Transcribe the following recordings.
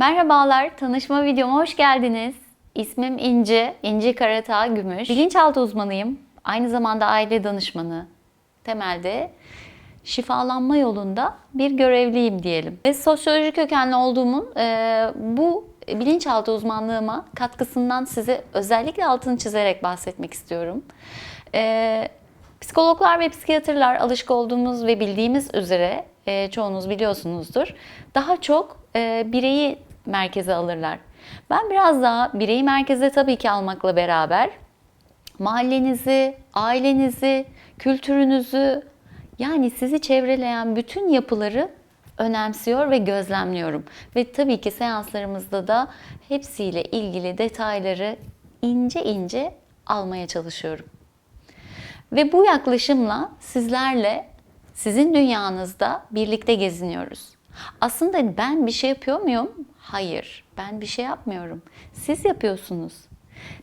Merhabalar, tanışma videoma hoş geldiniz. İsmim İnci, İnci Karatağ Gümüş. Bilinçaltı uzmanıyım. Aynı zamanda aile danışmanı. Temelde şifalanma yolunda bir görevliyim diyelim. Ve sosyoloji kökenli olduğumun e, bu bilinçaltı uzmanlığıma katkısından size özellikle altını çizerek bahsetmek istiyorum. E, psikologlar ve psikiyatrlar alışık olduğumuz ve bildiğimiz üzere e, çoğunuz biliyorsunuzdur. Daha çok e, bireyi merkeze alırlar. Ben biraz daha bireyi merkeze tabii ki almakla beraber mahallenizi, ailenizi, kültürünüzü yani sizi çevreleyen bütün yapıları önemsiyor ve gözlemliyorum. Ve tabii ki seanslarımızda da hepsiyle ilgili detayları ince ince almaya çalışıyorum. Ve bu yaklaşımla sizlerle sizin dünyanızda birlikte geziniyoruz. Aslında ben bir şey yapıyor muyum? Hayır, ben bir şey yapmıyorum. Siz yapıyorsunuz.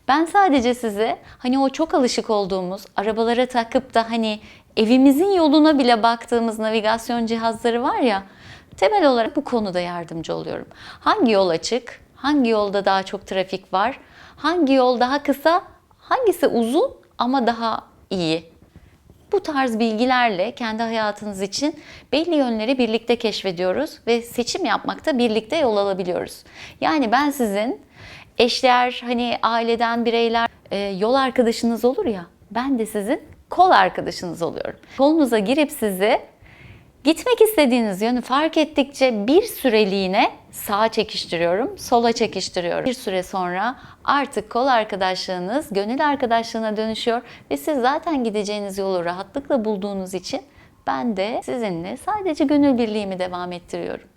Ben sadece size hani o çok alışık olduğumuz arabalara takıp da hani evimizin yoluna bile baktığımız navigasyon cihazları var ya temel olarak bu konuda yardımcı oluyorum. Hangi yol açık? Hangi yolda daha çok trafik var? Hangi yol daha kısa? Hangisi uzun ama daha iyi? Bu tarz bilgilerle kendi hayatınız için belli yönleri birlikte keşfediyoruz ve seçim yapmakta birlikte yol alabiliyoruz. Yani ben sizin eşler, hani aileden bireyler e, yol arkadaşınız olur ya, ben de sizin kol arkadaşınız oluyorum. Kolunuza girip sizi Gitmek istediğiniz yönü fark ettikçe bir süreliğine sağa çekiştiriyorum, sola çekiştiriyorum. Bir süre sonra artık kol arkadaşlığınız gönül arkadaşlığına dönüşüyor ve siz zaten gideceğiniz yolu rahatlıkla bulduğunuz için ben de sizinle sadece gönül birliğimi devam ettiriyorum.